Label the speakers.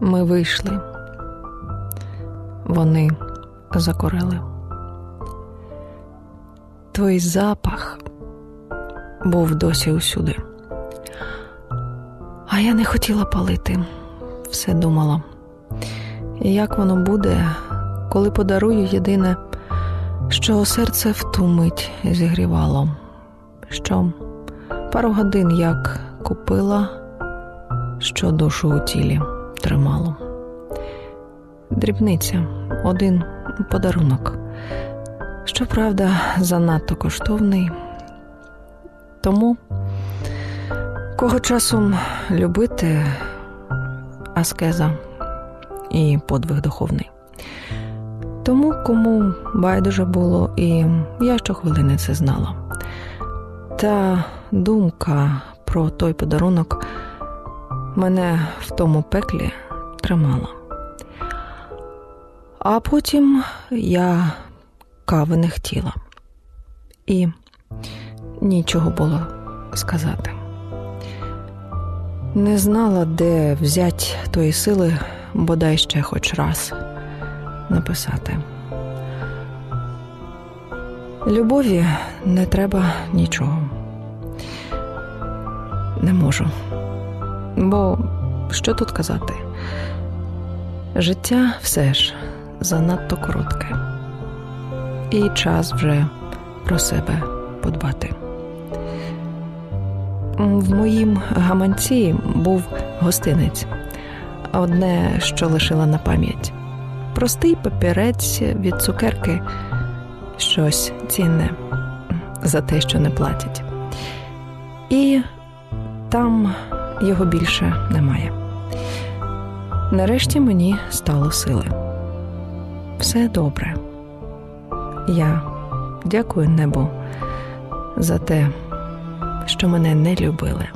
Speaker 1: Ми вийшли. Вони закорили. Твій запах був досі усюди. А я не хотіла палити, все думала. Як воно буде, коли подарую єдине, що серце в ту мить зігрівало, що пару годин як купила, що душу у тілі тримало. Дрібниця, один подарунок. Щоправда, занадто коштовний. Тому кого часом любити аскеза і подвиг духовний. Тому кому байдуже було, і я щохвилини це знала. Та думка про той подарунок мене в тому пеклі тримала. А потім я кави не хотіла, і нічого було сказати. Не знала, де взять тої сили, бодай ще хоч раз написати. Любові не треба нічого. Не можу. Бо що тут казати? Життя все ж занадто коротке, і час вже про себе подбати. В моїм гаманці був гостинець, одне, що лишила на пам'ять. Простий папірець від цукерки, щось цінне за те, що не платять. І там його більше немає. Нарешті мені стало сили. Все добре. Я дякую небу за те, що мене не любили.